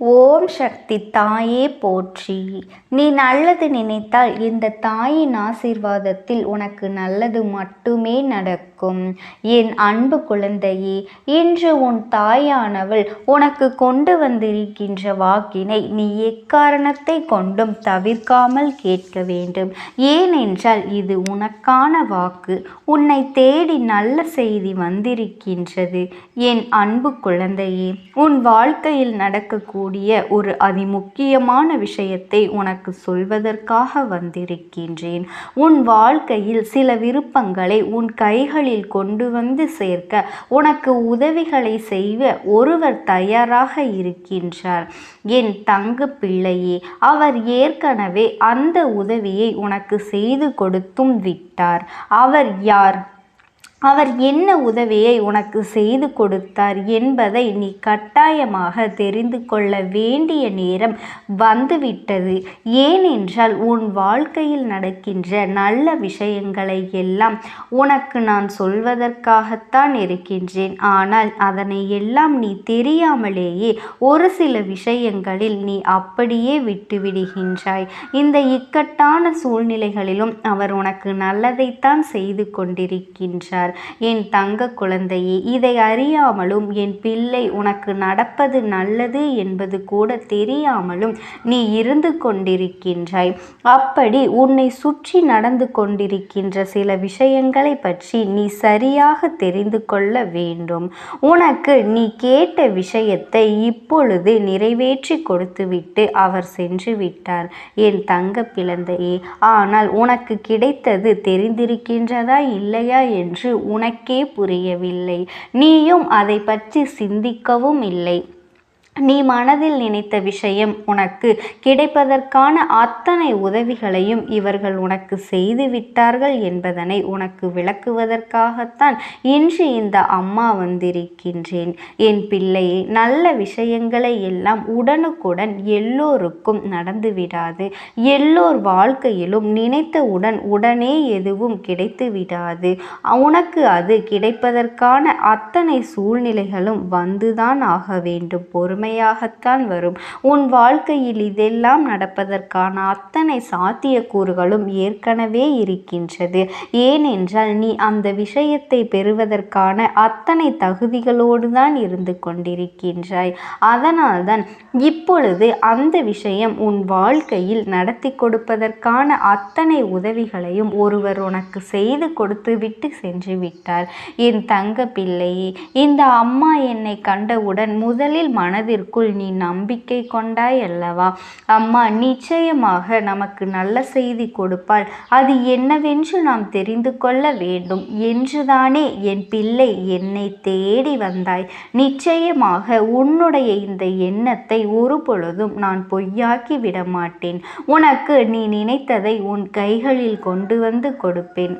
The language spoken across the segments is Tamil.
ஓம் சக்தி தாயே போற்றி. நீ நல்லது நினைத்தால் இந்த தாயின் ஆசீர்வாதத்தில் உனக்கு நல்லது மட்டுமே நடக்கும். என் அன்பு குழந்தையே இன்று உன் தாயானவள் உனக்கு கொண்டு வந்திருக்கின்ற வாக்கினை நீ எக்காரணத்தை கொண்டும் தவிர்க்காமல் கேட்க வேண்டும். ஏனென்றால் இது உனக்கான வாக்கு. உன்னை தேடி நல்ல செய்தி வந்திருக்கின்றது. என் அன்பு குழந்தையே உன் வாழ்க்கையில் நடக்கக்கூடிய கூடிய ஒரு அதிமுக்கியமான விஷயத்தை உனக்கு சொல்வதற்காக வந்திருக்கின்றேன். உன் வாழ்க்கையில் சில விருப்பங்களை உன் கைகளில் கொண்டு வந்து சேர்க்க உனக்கு உதவிகளை செய்ய ஒருவர் தயாராக இருக்கின்றார். என் தங்கு பிள்ளையே அவர் ஏற்கனவே அந்த உதவியை உனக்கு செய்து கொடுத்தும் விட்டார். அவர் யார்? அவர் என்ன உதவியை உனக்கு செய்து கொடுத்தார் என்பதை நீ கட்டாயமாக தெரிந்து கொள்ள வேண்டிய நேரம் வந்துவிட்டது. ஏனென்றால் உன் வாழ்க்கையில் நடக்கின்ற நல்ல விஷயங்களை எல்லாம் உனக்கு நான் சொல்வதற்காகத்தான் இருக்கின்றேன். ஆனால் அதனை எல்லாம் நீ தெரியாமலேயே ஒரு சில விஷயங்களில் நீ அப்படியே விட்டுவிடுகின்றாய். இந்த இக்கட்டான சூழ்நிலைகளிலும் அவர் உனக்கு நல்லதைத்தான் செய்து கொண்டிருக்கின்றார். சொன்னார். என் தங்க குழந்தையே இதை அறியாமலும் என் பிள்ளை உனக்கு நடப்பது நல்லது என்பது கூட தெரியாமலும் நீ இருந்து கொண்டிருக்கின்றாய். அப்படி உன்னை சுற்றி நடந்து கொண்டிருக்கின்ற சில விஷயங்களை பற்றி நீ சரியாக தெரிந்து கொள்ள வேண்டும். உனக்கு நீ கேட்ட விஷயத்தை இப்பொழுது நிறைவேற்றி கொடுத்துவிட்டு அவர் சென்று விட்டார். என் தங்க பிளந்தையே ஆனால் உனக்கு கிடைத்தது தெரிந்திருக்கின்றதா இல்லையா என்று உனக்கே புரியவில்லை. நீயும் அதை பற்றி சிந்திக்கவும் இல்லை. நீ மனதில் நினைத்த விஷயம் உனக்கு கிடைப்பதற்கான அத்தனை உதவிகளையும் இவர்கள் உனக்கு செய்து விட்டார்கள் என்பதனை உனக்கு விளக்குவதற்காகத்தான் இன்று இந்த அம்மா வந்திருக்கின்றேன். என் பிள்ளையை நல்ல விஷயங்களை எல்லாம் உடனுக்குடன் எல்லோருக்கும் நடந்து விடாது. எல்லோர் வாழ்க்கையிலும் நினைத்தவுடன் உடனே எதுவும் கிடைத்து விடாது. உனக்கு அது கிடைப்பதற்கான அத்தனை சூழ்நிலைகளும் வந்துதான் ஆக வேண்டும். பொறுமை உண்மையாகத்தான் வரும். உன் வாழ்க்கையில் இதெல்லாம் நடப்பதற்கான அத்தனை சாத்தியக்கூறுகளும் ஏற்கனவே இருக்கின்றது. ஏனென்றால் நீ அந்த விஷயத்தை பெறுவதற்கான அத்தனை தகுதிகளோடு தான் இருந்து கொண்டிருக்கின்றாய். அதனால்தான் இப்பொழுது அந்த விஷயம் உன் வாழ்க்கையில் நடத்தி கொடுப்பதற்கான அத்தனை உதவிகளையும் ஒருவர் உனக்கு செய்து கொடுத்து விட்டு சென்று விட்டார். என் தங்க பிள்ளையே இந்த அம்மா என்னை கண்டவுடன் முதலில் மனதில் மனதிற்குள் நீ நம்பிக்கை கொண்டாய் அல்லவா? அம்மா நிச்சயமாக நமக்கு நல்ல செய்தி கொடுப்பாள். அது என்னவென்று நாம் தெரிந்து கொள்ள வேண்டும். என்றுதானே என் பிள்ளை என்னை தேடி வந்தாய். நிச்சயமாக உன்னுடைய இந்த எண்ணத்தை ஒரு பொழுதும் நான் பொய்யாக்கி விட மாட்டேன் உனக்கு நீ நினைத்ததை உன் கைகளில் கொண்டு வந்து கொடுப்பேன்.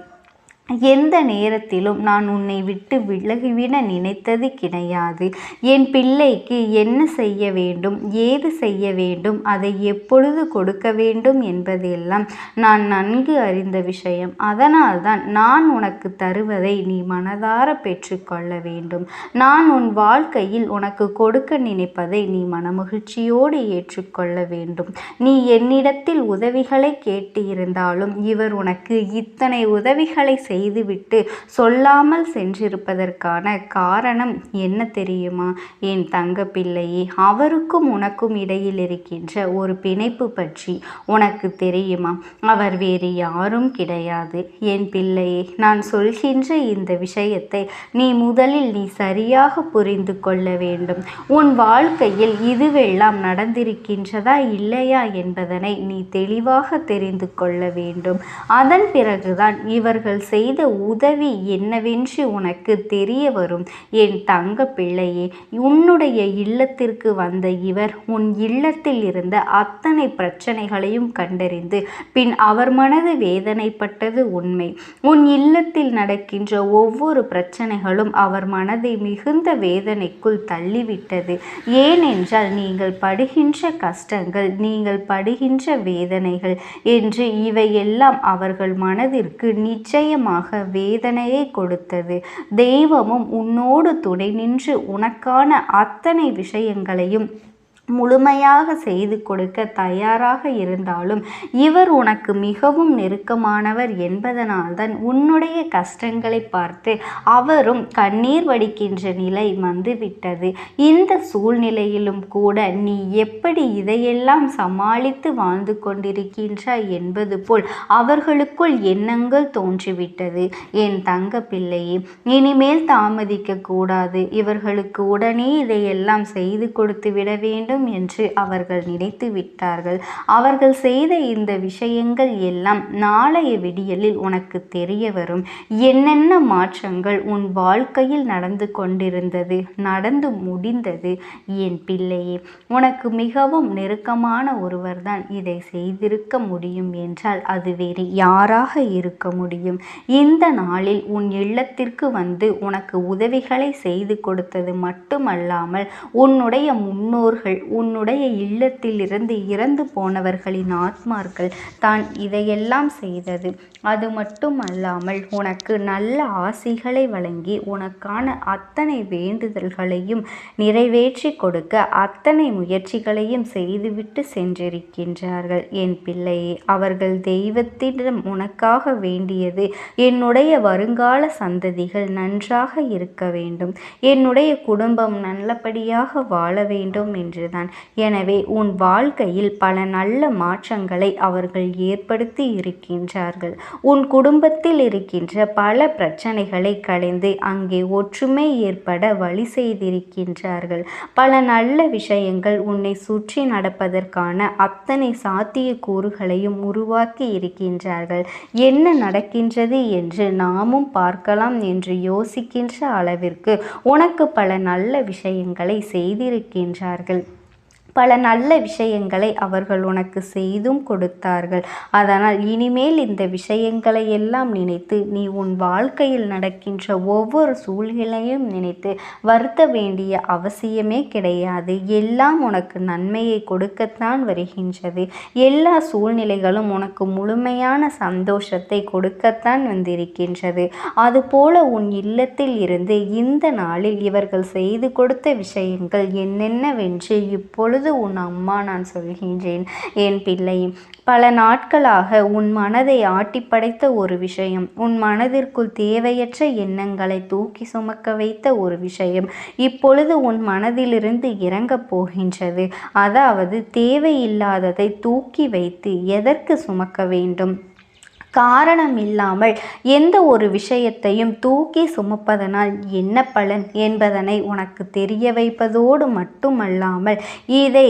எந்த நேரத்திலும் நான் உன்னை விட்டு விலகிவிட நினைத்தது கிடையாது. என் பிள்ளைக்கு என்ன செய்ய வேண்டும் ஏது செய்ய வேண்டும் அதை எப்பொழுது கொடுக்க வேண்டும் என்பதெல்லாம் நான் நன்கு அறிந்த விஷயம். அதனால்தான் நான் உனக்கு தருவதை நீ மனதார பெற்றுக்கொள்ள வேண்டும். நான் உன் வாழ்க்கையில் உனக்கு கொடுக்க நினைப்பதை நீ மனமகிழ்ச்சியோடு ஏற்றுக்கொள்ள வேண்டும். நீ என்னிடத்தில் உதவிகளை கேட்டு இருந்தாலும் இவர் உனக்கு இத்தனை உதவிகளை செய் செய்துவிட்டு சொல்லாமல் சென்றிருப்பதற்கான காரணம் என்ன தெரியுமா? என் தங்க பிள்ளையே அவருக்கும் உனக்கும் இடையில் இருக்கின்ற ஒரு பிணைப்பு பற்றி உனக்கு தெரியுமா? அவர் வேறு யாரும் கிடையாது. என் பிள்ளையே நான் சொல்கின்ற இந்த விஷயத்தை நீ முதலில் நீ சரியாக புரிந்து கொள்ள வேண்டும். உன் வாழ்க்கையில் இதுவெல்லாம் நடந்திருக்கின்றதா இல்லையா என்பதனை நீ தெளிவாக தெரிந்து கொள்ள வேண்டும். அதன் பிறகுதான் இவர்கள் செய் செய்த உதவி என்னவென்று உனக்கு தெரிய வரும். என் தங்க பிள்ளையே உன்னுடைய இல்லத்திற்கு வந்த இவர் உன் இல்லத்தில் இருந்த அத்தனை பிரச்சனைகளையும் கண்டறிந்து பின் அவர் மனது வேதனைப்பட்டது உண்மை. உன் இல்லத்தில் நடக்கின்ற ஒவ்வொரு பிரச்சனைகளும் அவர் மனதை மிகுந்த வேதனைக்குள் தள்ளிவிட்டது. ஏனென்றால் நீங்கள் படுகின்ற கஷ்டங்கள் நீங்கள் படுகின்ற வேதனைகள் என்று இவையெல்லாம் அவர்கள் மனதிற்கு நிச்சயமாக அதிகமாக வேதனையை கொடுத்தது. தெய்வமும் உன்னோடு துணை நின்று உனக்கான அத்தனை விஷயங்களையும் முழுமையாக செய்து கொடுக்க தயாராக இருந்தாலும் இவர் உனக்கு மிகவும் நெருக்கமானவர் என்பதனால்தான் உன்னுடைய கஷ்டங்களை பார்த்து அவரும் கண்ணீர் வடிக்கின்ற நிலை வந்துவிட்டது. இந்த சூழ்நிலையிலும் கூட நீ எப்படி இதையெல்லாம் சமாளித்து வாழ்ந்து கொண்டிருக்கின்றாய் என்பது போல் அவர்களுக்குள் எண்ணங்கள் தோன்றிவிட்டது. என் தங்க பிள்ளையே இனிமேல் தாமதிக்க கூடாது. இவர்களுக்கு உடனே இதையெல்லாம் செய்து கொடுத்து விட வேண்டும். வேண்டும் என்று அவர்கள் நினைத்து விட்டார்கள். அவர்கள் செய்த இந்த விஷயங்கள் எல்லாம் நாளைய விடியலில் உனக்கு தெரிய வரும். என்னென்ன மாற்றங்கள் உன் வாழ்க்கையில் நடந்து கொண்டிருந்தது நடந்து முடிந்தது? என் பிள்ளையே உனக்கு மிகவும் நெருக்கமான ஒருவர்தான் இதை செய்திருக்க முடியும் என்றால் அது வேறு யாராக இருக்க முடியும்? இந்த நாளில் உன் இல்லத்திற்கு வந்து உனக்கு உதவிகளை செய்து கொடுத்தது மட்டுமல்லாமல் உன்னுடைய முன்னோர்கள் உன்னுடைய இல்லத்திலிருந்து இறந்து போனவர்களின் ஆத்மார்கள் தான் இதையெல்லாம் செய்தது. அது மட்டும் அல்லாமல் உனக்கு நல்ல ஆசிகளை வழங்கி உனக்கான அத்தனை வேண்டுதல்களையும் நிறைவேற்றி கொடுக்க அத்தனை முயற்சிகளையும் செய்துவிட்டு சென்றிருக்கின்றார்கள். என் பிள்ளையே அவர்கள் தெய்வத்திடம் உனக்காக வேண்டியது என்னுடைய வருங்கால சந்ததிகள் நன்றாக இருக்க வேண்டும். என்னுடைய குடும்பம் நல்லபடியாக வாழ வேண்டும் என்றுதான் எனவே உன் வாழ்க்கையில் பல நல்ல மாற்றங்களை அவர்கள் ஏற்படுத்தி இருக்கின்றார்கள். உன் குடும்பத்தில் இருக்கின்ற பல பிரச்சனைகளை களைந்து அங்கே ஒற்றுமை ஏற்பட வழி செய்திருக்கின்றார்கள். பல நல்ல விஷயங்கள் உன்னை சுற்றி நடப்பதற்கான அத்தனை சாத்திய கூறுகளையும் உருவாக்கி இருக்கின்றார்கள். என்ன நடக்கின்றது என்று நாமும் பார்க்கலாம் என்று யோசிக்கின்ற அளவிற்கு உனக்கு பல நல்ல விஷயங்களை செய்திருக்கின்றார்கள். பல நல்ல விஷயங்களை அவர்கள் உனக்கு செய்தும் கொடுத்தார்கள். அதனால் இனிமேல் இந்த விஷயங்களை எல்லாம் நினைத்து நீ உன் வாழ்க்கையில் நடக்கின்ற ஒவ்வொரு சூழ்நிலையும் நினைத்து வருத்த வேண்டிய அவசியமே கிடையாது. எல்லாம் உனக்கு நன்மையை கொடுக்கத்தான் வருகின்றது. எல்லா சூழ்நிலைகளும் உனக்கு முழுமையான சந்தோஷத்தை கொடுக்கத்தான் வந்திருக்கின்றது. அதுபோல உன் இல்லத்தில் இருந்து இந்த நாளில் இவர்கள் செய்து கொடுத்த விஷயங்கள் என்னென்னவென்று இப்பொழுது இப்பொழுது உன் அம்மா நான் சொல்கின்றேன். என் பிள்ளை பல நாட்களாக உன் மனதை ஆட்டிப்படைத்த ஒரு விஷயம். உன் மனதிற்குள் தேவையற்ற எண்ணங்களை தூக்கி சுமக்க வைத்த ஒரு விஷயம். இப்பொழுது உன் மனதிலிருந்து இறங்கப் போகின்றது. அதாவது தேவையில்லாததை தூக்கி வைத்து எதற்கு சுமக்க வேண்டும்? காரணம் இல்லாமல் எந்த ஒரு விஷயத்தையும் தூக்கி சுமப்பதனால் என்ன பலன் என்பதனை உனக்கு தெரிய வைப்பதோடு மட்டுமல்லாமல் இதை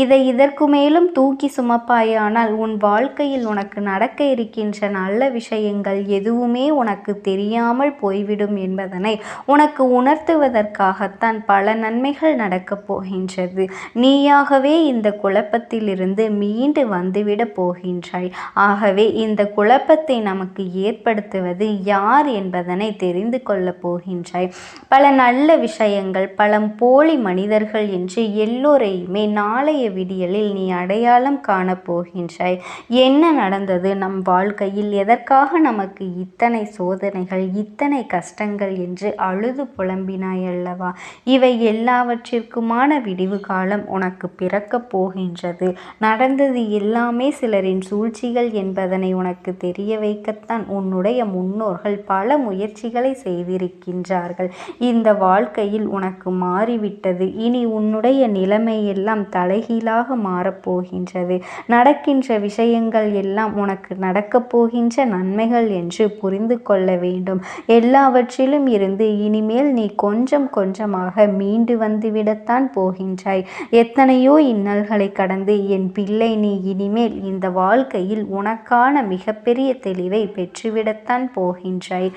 இதை இதற்கு மேலும் தூக்கி சுமப்பாயானால் உன் வாழ்க்கையில் உனக்கு நடக்க இருக்கின்ற நல்ல விஷயங்கள் எதுவுமே உனக்கு தெரியாமல் போய்விடும் என்பதனை உனக்கு உணர்த்துவதற்காகத்தான் பல நன்மைகள் நடக்கப் போகின்றது. நீயாகவே இந்த குழப்பத்திலிருந்து மீண்டு வந்துவிட போகின்றாய். ஆகவே இந்த குழப்ப குழப்பத்தை நமக்கு ஏற்படுத்துவது யார் என்பதனை தெரிந்து கொள்ளப் போகின்றாய். பல நல்ல விஷயங்கள் பல போலி மனிதர்கள் என்று எல்லோரையுமே நாளைய விடியலில் நீ அடையாளம் காணப் போகின்றாய். என்ன நடந்தது நம் வாழ்க்கையில்? எதற்காக நமக்கு இத்தனை சோதனைகள் இத்தனை கஷ்டங்கள் என்று அழுது புலம்பினாய் அல்லவா? இவை எல்லாவற்றிற்குமான விடிவு காலம் உனக்கு பிறக்கப் போகின்றது. நடந்தது எல்லாமே சிலரின் சூழ்ச்சிகள் என்பதனை உனக்கு தெரியும். தெரிய வைக்கத்தான் உன்னுடைய முன்னோர்கள் பல முயற்சிகளை செய்திருக்கின்றார்கள். இந்த வாழ்க்கையில் உனக்கு மாறிவிட்டது. இனி உன்னுடைய நிலைமையெல்லாம் தலைகீழாக மாறப்போகின்றது. நடக்கின்ற விஷயங்கள் எல்லாம் உனக்கு நடக்கப் போகின்ற நன்மைகள் என்று புரிந்து கொள்ள வேண்டும். எல்லாவற்றிலும் இருந்து இனிமேல் நீ கொஞ்சம் கொஞ்சமாக மீண்டு வந்துவிடத்தான் போகின்றாய். எத்தனையோ இன்னல்களை கடந்து என் பிள்ளை நீ இனிமேல் இந்த வாழ்க்கையில் உனக்கான மிகப்பெரிய தெளிவை பெற்றுவிடத்தான் போகின்றாய்.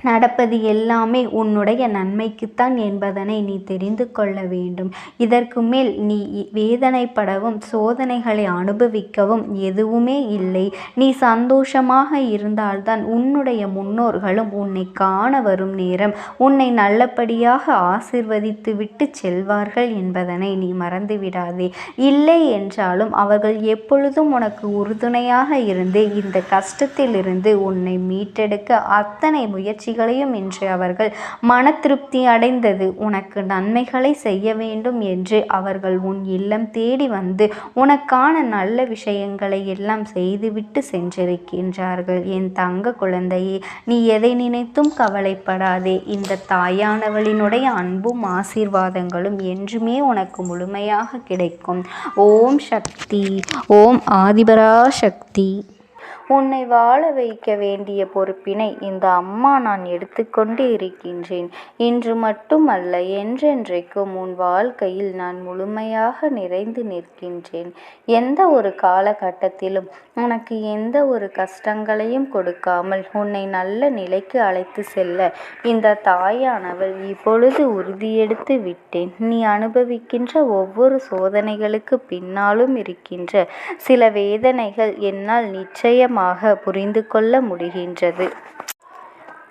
நடப்பது எல்லாமே உன்னுடைய நன்மைக்குத்தான் என்பதனை நீ தெரிந்து கொள்ள வேண்டும். இதற்கு மேல் நீ வேதனைப்படவும் சோதனைகளை அனுபவிக்கவும் எதுவுமே இல்லை. நீ சந்தோஷமாக இருந்தால்தான் உன்னுடைய முன்னோர்களும் உன்னை காண வரும் நேரம். உன்னை நல்லபடியாக ஆசிர்வதித்து விட்டு செல்வார்கள் என்பதனை நீ மறந்துவிடாதே இல்லை என்றாலும் அவர்கள் எப்பொழுதும் உனக்கு உறுதுணையாக இருந்து இந்த கஷ்டத்திலிருந்து உன்னை மீட்டெடுக்க அத்தனை முயற்சி முயற்சிகளையும் இன்று அவர்கள் மன திருப்தி அடைந்தது. உனக்கு நன்மைகளை செய்ய வேண்டும் என்று அவர்கள் உன் இல்லம் தேடி வந்து உனக்கான நல்ல விஷயங்களை எல்லாம் செய்துவிட்டு சென்றிருக்கின்றார்கள். என் தங்க குழந்தையே நீ எதை நினைத்தும் கவலைப்படாதே. இந்த தாயானவளினுடைய அன்பும் ஆசீர்வாதங்களும் என்றுமே உனக்கு முழுமையாக கிடைக்கும். ஓம் சக்தி ஓம் ஆதிபரா சக்தி உன்னை வாழ வைக்க வேண்டிய பொறுப்பினை இந்த அம்மா நான் எடுத்துக்கொண்டு இருக்கின்றேன். இன்று மட்டுமல்ல என்றென்றைக்கும் உன் வாழ்க்கையில் நான் முழுமையாக நிறைந்து நிற்கின்றேன். எந்த ஒரு காலகட்டத்திலும் உனக்கு எந்த ஒரு கஷ்டங்களையும் கொடுக்காமல் உன்னை நல்ல நிலைக்கு அழைத்து செல்ல இந்த தாயானவள் இப்பொழுது உறுதியெடுத்து விட்டேன். நீ அனுபவிக்கின்ற ஒவ்வொரு சோதனைகளுக்கு பின்னாலும் இருக்கின்ற சில வேதனைகள் என்னால் நிச்சயம் நிச்சயமாக புரிந்து கொள்ள முடிகின்றது.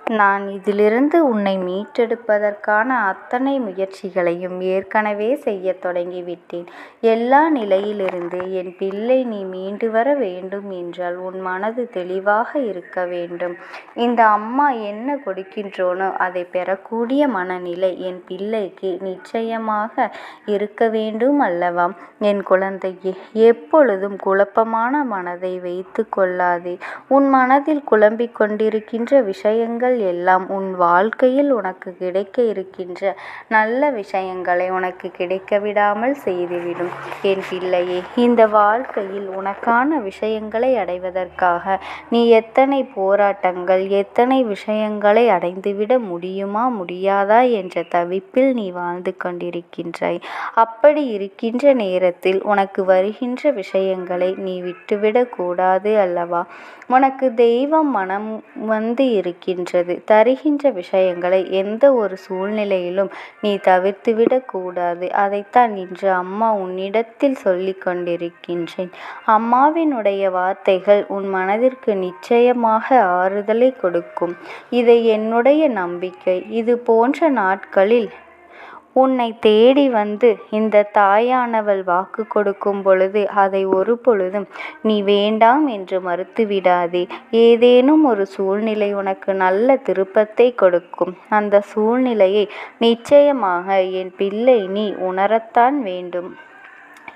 நான் இதிலிருந்து உன்னை மீட்டெடுப்பதற்கான அத்தனை முயற்சிகளையும் ஏற்கனவே செய்யத் தொடங்கிவிட்டேன். எல்லா நிலையிலிருந்து என் பிள்ளை நீ மீண்டு வர வேண்டும் என்றால் உன் மனது தெளிவாக இருக்க வேண்டும். இந்த அம்மா என்ன கொடுக்கின்றோனோ அதை பெறக்கூடிய மனநிலை என் பிள்ளைக்கு நிச்சயமாக இருக்க வேண்டும் அல்லவா? என் குழந்தையே எப்பொழுதும் குழப்பமான மனதை வைத்து கொள்ளாதே. உன் மனதில் குழம்பிக் கொண்டிருக்கின்ற விஷயங்கள் விஷயங்கள் எல்லாம் உன் வாழ்க்கையில் உனக்கு கிடைக்க இருக்கின்ற நல்ல விஷயங்களை உனக்கு கிடைக்க விடாமல் செய்துவிடும். என் பிள்ளையே இந்த வாழ்க்கையில் உனக்கான விஷயங்களை அடைவதற்காக நீ எத்தனை போராட்டங்கள் எத்தனை விஷயங்களை அடைந்துவிட முடியுமா முடியாதா என்ற தவிப்பில் நீ வாழ்ந்து கொண்டிருக்கின்றாய். அப்படி இருக்கின்ற நேரத்தில் உனக்கு வருகின்ற விஷயங்களை நீ விட்டுவிடக்கூடாது அல்லவா? உனக்கு தெய்வம் மனம் வந்து இருக்கின்றது. இருக்கிறது தருகின்ற விஷயங்களை எந்த ஒரு சூழ்நிலையிலும் நீ தவிர்த்துவிடக் கூடாது. அதைத்தான் இன்று அம்மா உன்னிடத்தில் சொல்லி கொண்டிருக்கின்றேன். அம்மாவினுடைய வார்த்தைகள் உன் மனதிற்கு நிச்சயமாக ஆறுதலை கொடுக்கும். இதை என்னுடைய நம்பிக்கை. இது போன்ற நாட்களில் உன்னை தேடி வந்து இந்த தாயானவள் வாக்கு கொடுக்கும் பொழுது அதை ஒரு பொழுதும் நீ வேண்டாம் என்று மறுத்து விடாதே. ஏதேனும் ஒரு சூழ்நிலை உனக்கு நல்ல திருப்பத்தை கொடுக்கும். அந்த சூழ்நிலையை நிச்சயமாக என் பிள்ளை நீ உணரத்தான் வேண்டும்.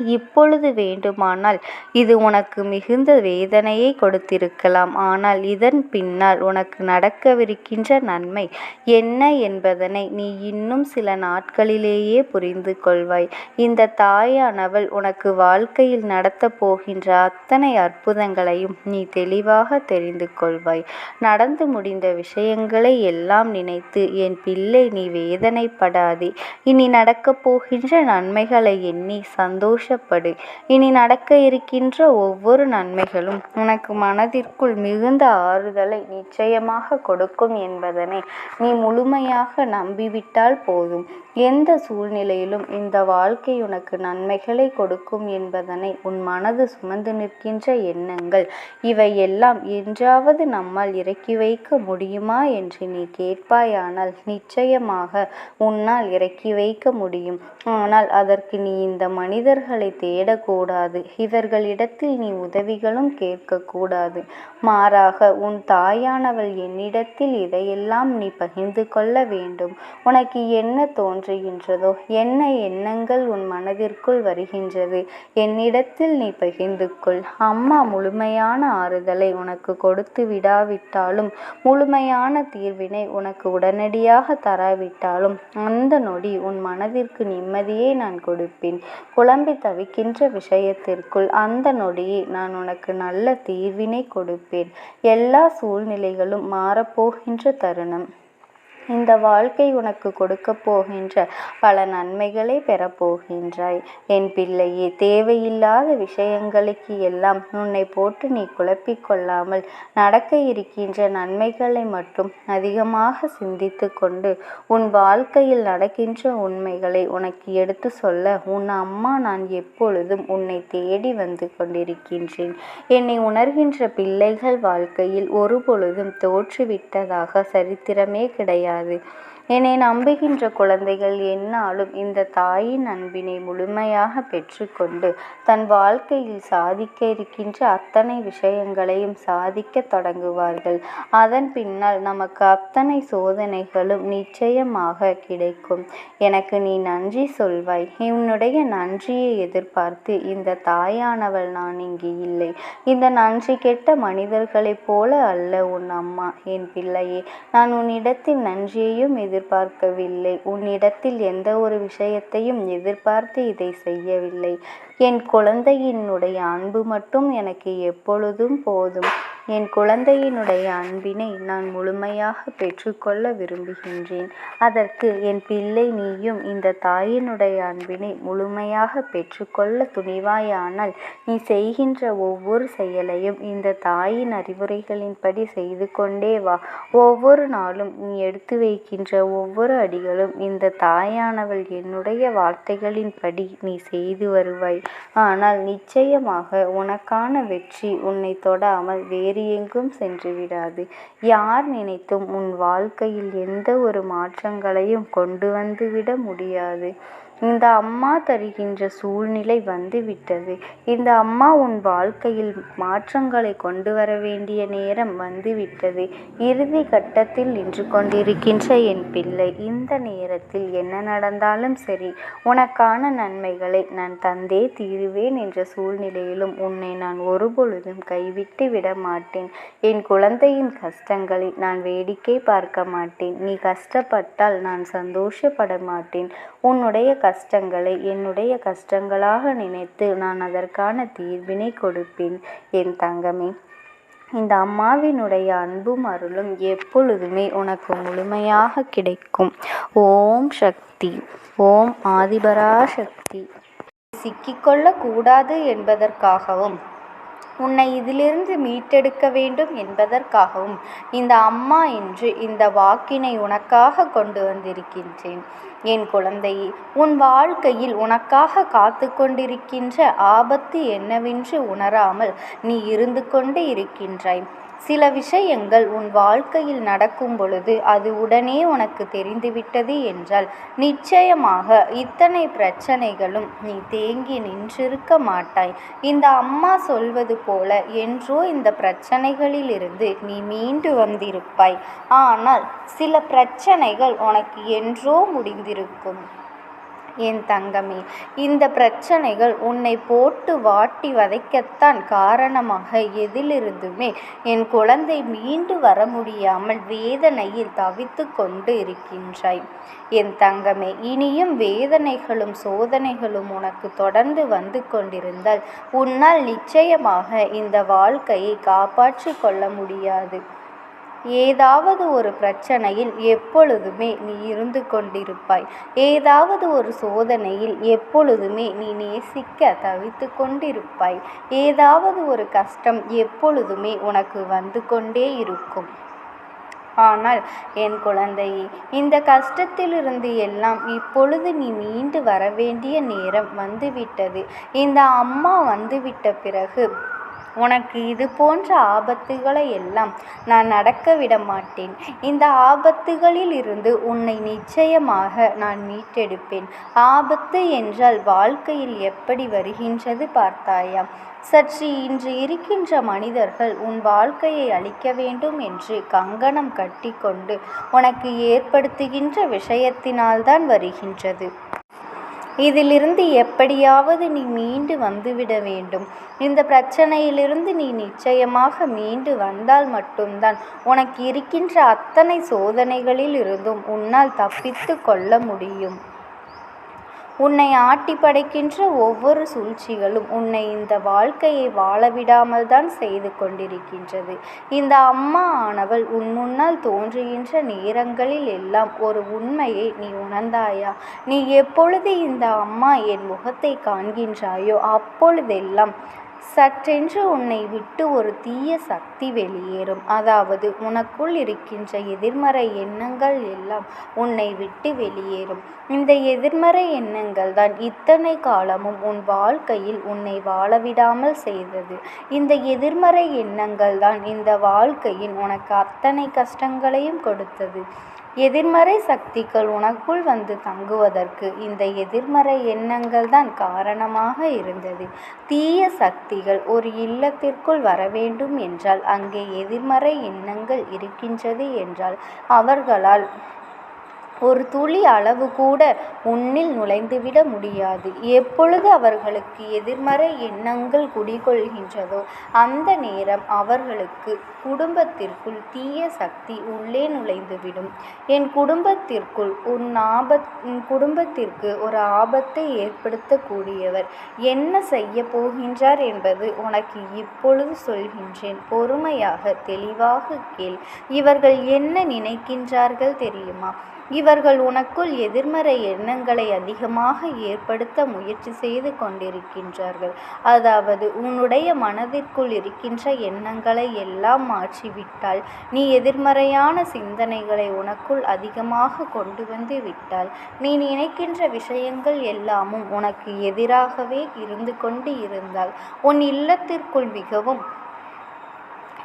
இப்பொழுது வேண்டுமானால் இது உனக்கு மிகுந்த வேதனையை கொடுத்திருக்கலாம். ஆனால் இதன் பின்னால் உனக்கு நடக்கவிருக்கின்ற நன்மை என்ன என்பதனை நீ இன்னும் சில நாட்களிலேயே புரிந்து கொள்வாய். இந்த தாயானவள் உனக்கு வாழ்க்கையில் நடத்தப் போகின்ற அத்தனை அற்புதங்களையும் நீ தெளிவாக தெரிந்து கொள்வாய். நடந்து முடிந்த விஷயங்களை எல்லாம் நினைத்து என் பிள்ளை நீ வேதனைப்படாதே. இனி நடக்கப் போகின்ற நன்மைகளை எண்ணி சந்தோஷ சந்தோஷப்படு. இனி நடக்க இருக்கின்ற ஒவ்வொரு நன்மைகளும் உனக்கு மனதிற்குள் மிகுந்த ஆறுதலை நிச்சயமாக கொடுக்கும் என்பதனை நீ முழுமையாக நம்பிவிட்டால் போதும். எந்த சூழ்நிலையிலும் இந்த வாழ்க்கை உனக்கு நன்மைகளை கொடுக்கும் என்பதனை உன் மனது சுமந்து நிற்கின்ற எண்ணங்கள் இவை எல்லாம் என்றாவது நம்மால் இறக்கி வைக்க முடியுமா என்று நீ கேட்பாயானால் நிச்சயமாக உன்னால் இறக்கி வைக்க முடியும். ஆனால் அதற்கு நீ இந்த மனிதர்கள் தேடக்கூடாது. இவர்களிடத்தில் நீ உதவிகளும் கேட்கக்கூடாது. மாறாக உன் தாயானவள் என்னிடத்தில் இதையெல்லாம் நீ பகிர்ந்து கொள்ள வேண்டும். உனக்கு என்ன தோன்றுகின்றதோ என்ன எண்ணங்கள் உன் மனதிற்குள் வருகின்றது என்னிடத்தில் நீ பகிர்ந்து கொள். அம்மா முழுமையான ஆறுதலை உனக்கு கொடுத்து விடாவிட்டாலும் முழுமையான தீர்வினை உனக்கு உடனடியாக தராவிட்டாலும் அந்த நொடி உன் மனதிற்கு நிம்மதியை நான் கொடுப்பேன். குழம்பி தவிக்கின்ற விஷயத்திற்குள் அந்த நொடியை நான் உனக்கு நல்ல தீர்வினை கொடுப்பேன். எல்லா சூழ்நிலைகளும் மாறப்போகின்ற தருணம். இந்த வாழ்க்கை உனக்கு கொடுக்கப் போகின்ற பல நன்மைகளை பெறப்போகின்றாய் என் பிள்ளையே தேவையில்லாத விஷயங்களுக்கு எல்லாம் உன்னை போட்டு நீ குழப்பிக்கொள்ளாமல் நடக்க இருக்கின்ற நன்மைகளை மட்டும் அதிகமாக சிந்தித்து கொண்டு உன் வாழ்க்கையில் நடக்கின்ற உண்மைகளை உனக்கு எடுத்து சொல்ல உன் அம்மா நான் எப்பொழுதும் உன்னை தேடி வந்து கொண்டிருக்கின்றேன். என்னை உணர்கின்ற பிள்ளைகள் வாழ்க்கையில் ஒரு பொழுதும் தோற்றுவிட்டதாக சரித்திரமே கிடையாது. கிடையாது என்னை நம்புகின்ற குழந்தைகள் எந்நாளும் இந்த தாயின் அன்பினை முழுமையாக பெற்றுக்கொண்டு தன் வாழ்க்கையில் சாதிக்க இருக்கின்ற அத்தனை விஷயங்களையும் சாதிக்கத் தொடங்குவார்கள். அதன் பின்னால் நமக்கு அத்தனை சோதனைகளும் நிச்சயமாக கிடைக்கும். எனக்கு நீ நன்றி சொல்வாய். உன்னுடைய நன்றியை எதிர்பார்த்து இந்த தாயானவள் நான் இங்கு இல்லை. இந்த நன்றி கெட்ட மனிதர்களைப் போல அல்ல உன் அம்மா என் பிள்ளையே. நான் உன்னிடத்தில் நன்றியையும் எதிர் எதிர்பார்க்கவில்லை. உன்னிடத்தில் எந்த ஒரு விஷயத்தையும் எதிர்பார்த்து இதை செய்யவில்லை. என் குழந்தையினுடைய அன்பு மட்டும் எனக்கு எப்பொழுதும் போதும். என் குழந்தையினுடைய அன்பினை நான் முழுமையாக பெற்றுக்கொள்ள விரும்புகின்றேன். அதற்கு என் பிள்ளை நீயும் இந்த தாயினுடைய அன்பினை முழுமையாக பெற்றுக்கொள்ள துணிவாயானால் நீ செய்கின்ற ஒவ்வொரு செயலையும் இந்த தாயின் அறிவுரைகளின்படி செய்து கொண்டே வா. ஒவ்வொரு நாளும் நீ எடுத்து வைக்கின்ற ஒவ்வொரு அடிகளும் இந்த தாயானவள் என்னுடைய வார்த்தைகளின்படி நீ செய்து வருவாய். ஆனால் நிச்சயமாக உனக்கான வெற்றி உன்னை தொடாமல் வேறு எங்கும் சென்று விடாது. யார் நினைத்தும் உன் வாழ்க்கையில் எந்த ஒரு மாற்றங்களையும் கொண்டு வந்து விட முடியாது. இந்த அம்மா தருகின்ற சூழ்நிலை வந்துவிட்டது. இந்த அம்மா உன் வாழ்க்கையில் மாற்றங்களை கொண்டு வர வேண்டிய நேரம் வந்துவிட்டது. இறுதி கட்டத்தில் நின்று கொண்டிருக்கின்ற என் பிள்ளை இந்த நேரத்தில் என்ன நடந்தாலும் சரி உனக்கான நன்மைகளை நான் தந்தே தீருவேன் என்ற சூழ்நிலையிலும் உன்னை நான் ஒருபொழுதும் கைவிட்டு விட மாட்டேன். என் குழந்தையின் கஷ்டங்களை நான் வேடிக்கை பார்க்க மாட்டேன். நீ கஷ்டப்பட்டால் நான் சந்தோஷப்பட மாட்டேன். உன்னுடைய கஷ்டங்களை என்னுடைய கஷ்டங்களாக நினைத்து நான் அதற்கான தீர்வினை கொடுப்பேன் என் தங்கமே. இந்த அம்மாவினுடைய அன்பும் அருளும் எப்பொழுதுமே உனக்கு முழுமையாக கிடைக்கும். ஓம் சக்தி ஓம் ஆதிபரா சக்தி சிக்கிக்கொள்ளக்கூடாது என்பதற்காகவும் உன்னை இதிலிருந்து மீட்டெடுக்க வேண்டும் என்பதற்காகவும் இந்த அம்மா என்று இந்த வாக்கினை உனக்காக கொண்டு வந்திருக்கின்றேன். என் குழந்தையே உன் வாழ்க்கையில் உனக்காக காத்து கொண்டிருக்கின்ற ஆபத்து என்னவென்று உணராமல் நீ இருந்து கொண்டு இருக்கின்றாய். சில விஷயங்கள் உன் வாழ்க்கையில் நடக்கும் பொழுது அது உடனே உனக்கு தெரிந்துவிட்டது என்றால் நிச்சயமாக இத்தனை பிரச்சனைகளும் நீ தேங்கி நின்றிருக்க மாட்டாய். இந்த அம்மா சொல்வது போல என்றோ இந்த பிரச்சனைகளிலிருந்து நீ மீண்டு வந்திருப்பாய். ஆனால் சில பிரச்சனைகள் உனக்கு என்றோ முடிந்திருக்கும். என் தங்கமே இந்த பிரச்சனைகள் உன்னை போட்டு வாட்டி வதைக்கத்தான் காரணமாக எதிலிருந்துமே என் குழந்தை மீண்டு வர முடியாமல் வேதனையில் தவித்து கொண்டு இருக்கின்றாய். என் தங்கமே இனியும் வேதனைகளும் சோதனைகளும் உனக்கு தொடர்ந்து வந்து கொண்டிருந்தால் உன்னால் நிச்சயமாக இந்த வாழ்க்கையை காப்பாற்றி கொள்ள முடியாது. ஏதாவது ஒரு பிரச்சனையில் எப்பொழுதுமே நீ இருந்து கொண்டிருப்பாய். ஏதாவது ஒரு சோதனையில் எப்பொழுதுமே நீ நேசிக்க தவித்து கொண்டிருப்பாய். ஏதாவது ஒரு கஷ்டம் எப்பொழுதுமே உனக்கு வந்து கொண்டே இருக்கும். ஆனால் என் குழந்தையே இந்த கஷ்டத்திலிருந்து எல்லாம் இப்பொழுது நீ மீண்டு வர வேண்டிய நேரம் வந்துவிட்டது. இந்த அம்மா வந்துவிட்ட பிறகு உனக்கு இது போன்ற ஆபத்துகளை எல்லாம் நான் நடக்க விட மாட்டேன். இந்த ஆபத்துகளில் இருந்து உன்னை நிச்சயமாக நான் மீட்டெடுப்பேன். ஆபத்து என்றால் வாழ்க்கையில் எப்படி வருகின்றது பார்த்தாயா? சற்று இன்று இருக்கின்ற மனிதர்கள் உன் வாழ்க்கையை அழிக்க வேண்டும் என்று கங்கணம் கட்டிக்கொண்டு உனக்கு ஏற்படுத்துகின்ற விஷயத்தினால்தான் வருகின்றது. இதிலிருந்து எப்படியாவது நீ மீண்டு வந்துவிட வேண்டும். இந்த பிரச்சனையிலிருந்து நீ நிச்சயமாக மீண்டு வந்தால் மட்டும்தான் உனக்கு இருக்கின்ற அத்தனை சோதனைகளில் இருந்தும் உன்னால் தப்பித்து கொள்ள முடியும். உன்னை ஆட்டி படைக்கின்ற ஒவ்வொரு சூழ்ச்சிகளும் உன்னை இந்த வாழ்க்கையை வாழவிடாமல் தான் செய்து கொண்டிருக்கின்றது. இந்த அம்மா ஆனவள் உன் முன்னால் தோன்றுகின்ற நேரங்களில் எல்லாம் ஒரு உண்மையை நீ உணர்ந்தாயா? நீ எப்பொழுது இந்த அம்மா என் முகத்தை காண்கின்றாயோ அப்பொழுதெல்லாம் சற்றென்று உன்னை விட்டு ஒரு தீய சக்தி வெளியேறும். அதாவது உனக்குள் இருக்கின்ற எதிர்மறை எண்ணங்கள் எல்லாம் உன்னை விட்டு வெளியேறும். இந்த எதிர்மறை எண்ணங்கள் தான் இத்தனை காலமும் உன் வாழ்க்கையில் உன்னை வாழவிடாமல் செய்தது. இந்த எதிர்மறை எண்ணங்கள் தான் இந்த வாழ்க்கையில் உனக்கு அத்தனை கஷ்டங்களையும் கொடுத்தது. எதிர்மறை சக்திகள் உனக்குள் வந்து தங்குவதற்கு இந்த எதிர்மறை எண்ணங்கள் தான் காரணமாக இருந்தது. தீய சக்திகள் ஒரு இல்லத்திற்குள் வரவேண்டும் என்றால் அங்கே எதிர்மறை எண்ணங்கள் இருக்கின்றது என்றால் அவர்களால் ஒரு துளி அளவு கூட உன்னில் நுழைந்துவிட முடியாது. எப்பொழுது அவர்களுக்கு எதிர்மறை எண்ணங்கள் குடிகொள்கின்றதோ அந்த நேரம் அவர்களுக்கு குடும்பத்திற்குள் தீய சக்தி உள்ளே நுழைந்துவிடும். என் குடும்பத்திற்குள் உன் ஆபத் உன் குடும்பத்திற்கு ஒரு ஆபத்தை ஏற்படுத்தக்கூடியவர் என்ன செய்ய போகின்றார் என்பது உனக்கு இப்பொழுது சொல்கின்றேன். பொறுமையாக தெளிவாக கேள். இவர்கள் என்ன நினைக்கின்றார்கள் தெரியுமா? இவர்கள் உனக்குள் எதிர்மறை எண்ணங்களை அதிகமாக ஏற்படுத்த முயற்சி செய்து கொண்டிருக்கின்றார்கள். அதாவது உன்னுடைய மனதிற்குள் இருக்கின்ற எண்ணங்களை எல்லாம் மாற்றிவிட்டால் நீ எதிர்மறையான சிந்தனைகளை உனக்குள் அதிகமாக கொண்டு வந்து விட்டால் நீ நினைக்கின்ற விஷயங்கள் எல்லாமும் உனக்கு எதிராகவே இருந்து கொண்டு இருந்தால் உன் இல்லத்திற்குள் மிகவும்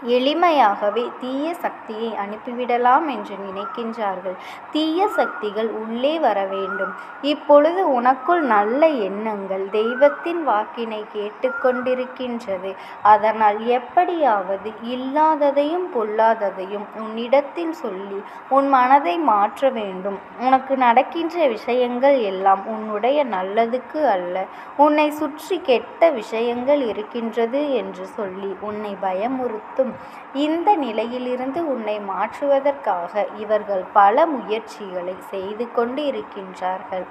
எளிமையாகவே தீய சக்தியை அனுப்பிவிடலாம் என்று நினைக்கின்றார்கள். தீய சக்திகள் உள்ளே வர வேண்டும். இப்பொழுது உனக்குள் நல்ல எண்ணங்கள் தெய்வத்தின் வாக்கினை கேட்டுக்கொண்டிருக்கின்றது. அதனால் எப்படியாவது இல்லாததையும் பொல்லாததையும் உன்னிடத்தில் சொல்லி உன் மனதை மாற்ற வேண்டும். உனக்கு நடக்கின்ற விஷயங்கள் எல்லாம் உன்னுடைய நல்லதுக்கு அல்ல. உன்னை சுற்றி கெட்ட விஷயங்கள் இருக்கின்றது என்று சொல்லி உன்னை பயமுறுத்தும். இந்த நிலையிலிருந்து உன்னை மாற்றுவதற்காக இவர்கள் பல முயற்சிகளை செய்து கொண்டு இருக்கின்றார்கள்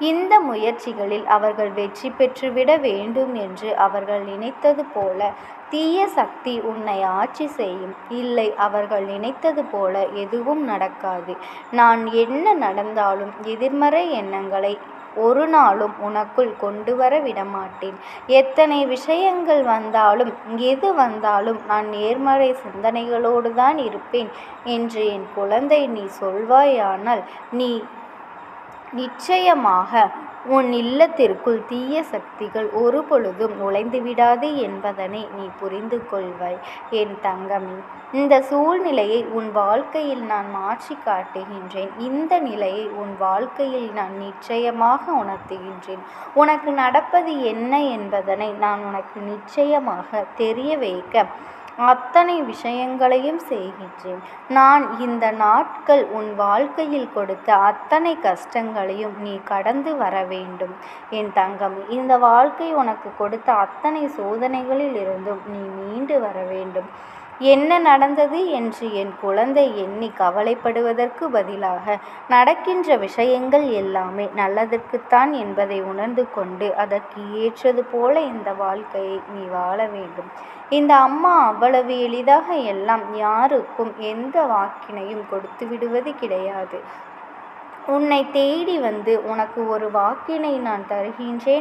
இந்த முயற்சிகளில் அவர்கள் வெற்றி பெற்றுவிட வேண்டும் என்று அவர்கள் நினைத்தது போல தீய சக்தி உன்னை ஆட்சி செய்யும். இல்லை அவர்கள் நினைத்தது போல எதுவும் நடக்காது. நான் என்ன நடந்தாலும் எதிர்மறை எண்ணங்களை ஒரு நாளும் உனக்குள் கொண்டு வர விடமாட்டேன். எத்தனை விஷயங்கள் வந்தாலும் எது வந்தாலும் நான் நேர்மறை சிந்தனைகளோடு தான் இருப்பேன் என்று என் குழந்தை நீ சொல்வாயானால் நீ நிச்சயமாக உன் இல்லத்திற்குள் தீய சக்திகள் ஒரு பொழுதும் நுழைந்துவிடாது என்பதனை நீ புரிந்து கொள்வாய். என் தங்கமே இந்த சூழ்நிலையை உன் வாழ்க்கையில் நான் மாற்றி காட்டுகின்றேன். இந்த நிலையை உன் வாழ்க்கையில் நான் நிச்சயமாக உணர்த்துகின்றேன். உனக்கு நடப்பது என்ன என்பதனை நான் உனக்கு நிச்சயமாக தெரிய வைக்க அத்தனை விஷயங்களையும் செய்கின்றேன். நான் இந்த நாட்கள் உன் வாழ்க்கையில் கொடுத்த அத்தனை கஷ்டங்களையும் நீ கடந்து வர வேண்டும். என் தங்கம் இந்த வாழ்க்கை உனக்கு கொடுத்த அத்தனை சோதனைகளில் இருந்தும் நீ மீண்டு வர வேண்டும். என்ன நடந்தது என்று என் குழந்தை எண்ணி கவலைப்படுவதற்கு பதிலாக நடக்கின்ற விஷயங்கள் எல்லாமே நல்லதற்குத்தான் என்பதை உணர்ந்து கொண்டு அதற்கு ஏற்றது போல இந்த வாழ்க்கையை நீ வாழ வேண்டும். இந்த அம்மா அவ்வளவு எளிதாக எல்லாம் யாருக்கும் எந்த வாக்கினையும் கொடுத்து விடுவது கிடையாது. உன்னை தேடி வந்து உனக்கு ஒரு வாக்கினை நான் தருகின்றேன்.